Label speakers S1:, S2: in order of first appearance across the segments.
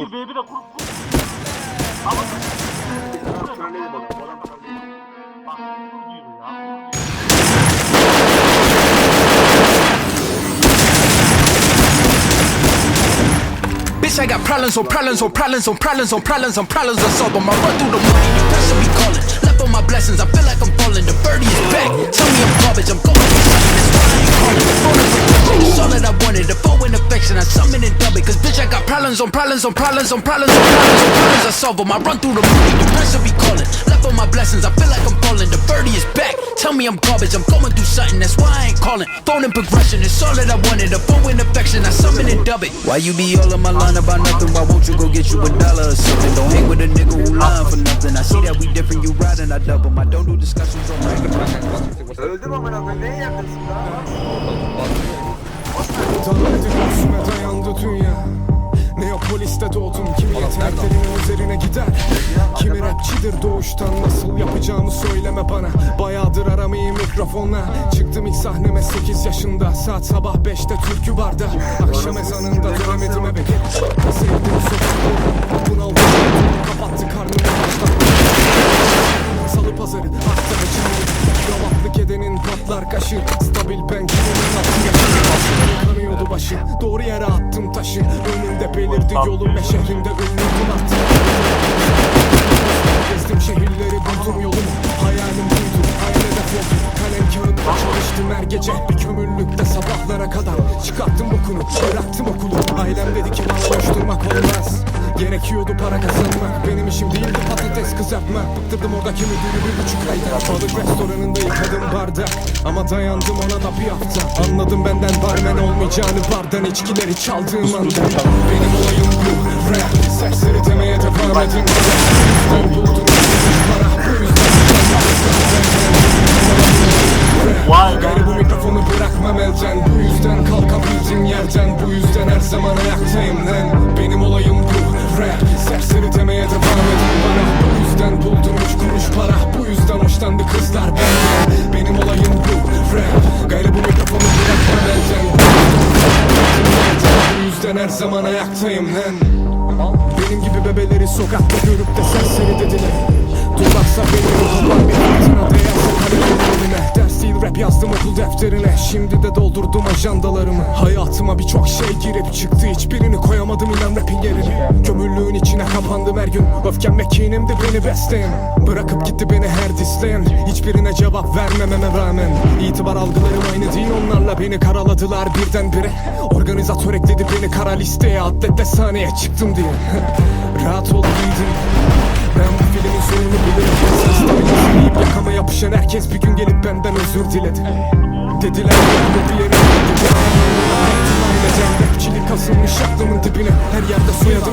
S1: Bir B1'e kur. Ama
S2: Trolledi bana. Bu adam
S1: bak kur diyor ya.
S3: Bitch, I got problems on problems on problems on problems on problems on problems on solve 'em. I run through the money, the pressure be calling. Left on my blessings, I feel like I'm falling. The problems on problems on problems on problems on problems on problems. I solve 'em. I run through the money, the be calling. Left on my blessings, I feel like I'm falling. The birdie is back. Tell me I'm garbage, I'm going through something. That's why I ain't calling. Phone in progression, it's all that I wanted. The phone in affection, I summon and dub it. Why you be all on my line about nothing? Why won't you go get you a dollar or something? Don't hang with a nigga who lying for nothing. I see that we different, you riding, I double. I don't do discussions on random.
S2: Öldüm amına koyayım. Neye yakınsın
S4: dayandı dünya Neapolis'te doğdum Kimi yeteneklerimin üzerine gider? Kimi rapçidir doğuştan Nasıl yapacağımı söyleme bana. Bayağıdır aramayı mikrofonla. Çıktım ilk sahneme 8 yaşında. Saat sabah 5'te türkü barda. Akşam ezanında dönemedim eve geç Sevdiğim sokakları. Bunaldım. Kapattı karnımı başlattı Salı pazarı. Hafta kaçırdı Yalaklık edenin patlar kaşı Başı Doğru yere attım taşı. Önümde belirdi yolum ve şehrimde ünlü attım Gezdim şehirleri buldum yolumu Hayalim buydu hayal hedef yoktu Kalem kağıdla çalıştım her gece. Bir kömürlükte sabahlara kadar Çıkarttım bokunu bıraktım okulu. Ailem dedi ki bana koşturmak olmaz Gerekiyordu para kazanmak. Benim işim değildi patates kızartmak. Bıktırdım oradaki müdürü bir buçuk ayda. Balık restoranında yıkadım barda. Ama dayandım ona da bir hafta. Anladım benden barmen olmayacağını Bardan içkileri çaldığım anda. Benim olayım bu. Rap. Serseri demeye devam edin. Ben buldum para Bu yüzden
S1: Vay.
S4: Gayrı bu mikrofonu bırakmam elden Bu yüzden kalkabildim yerden. Bu yüzden her zaman ayaktayım lan her zaman ayaktayım lan benim gibi bebeleri sokakta görüp de serseri dediler Duraksa benim ruhum bir fırtına değerse kalemin önüne Ders değil rap yazdım okul defterine. Şimdi de doldurdum ajandalarımı. Hayatıma birçok şey girip çıktı. Hiçbirini koyamadım inan rapin yerine. Kömürlüğün içine kapandım her gün. Öfkem ve kinimdi beni besleyen. Bırakıp gitti beni her disleyen Hiçbirine cevap vermememe rağmen İtibar algılarım aynı değil onlarla beni karaladılar birdenbire Organizatör ekledi beni kara listeye Atletle sahneye çıktım diye Rahat ol yiğidim Ben bu filmin sonunu bilirim deyip yakama yapışan herkes bir gün gelip benden özür diledi Dediler bu bir yere aklımın dibine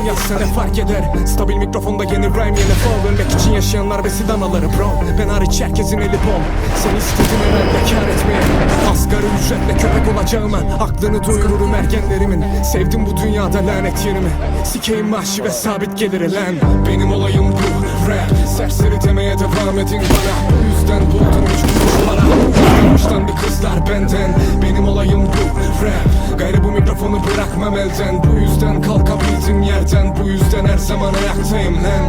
S4: yazsa ne fark eder? Stabil mikrofonda yeni rhyme yeni flow. Ölmek için yaşayanlar vesidanaları bro. Ben hariç herkesin eli bol. Sen istedin herhalde kar etmeye Asgari ücretle köpek olacağıma Aklını doyururum ergenlerimin. Sevdim bu dünyada lanet yerimi. Sikeyim maaşı ve sabit geliri lan. Benim olayım bu rap. Serseri demeye devam edin bana. Bu yüzden buldum üç kuruş para. Hoşlandı kızlar benden. Benim olayım bu rap. Gayrı bu mikrofonu bırakmam elden. Bu yüzden kalkabildim yerden Bu yüzden her zaman ayaktayım lan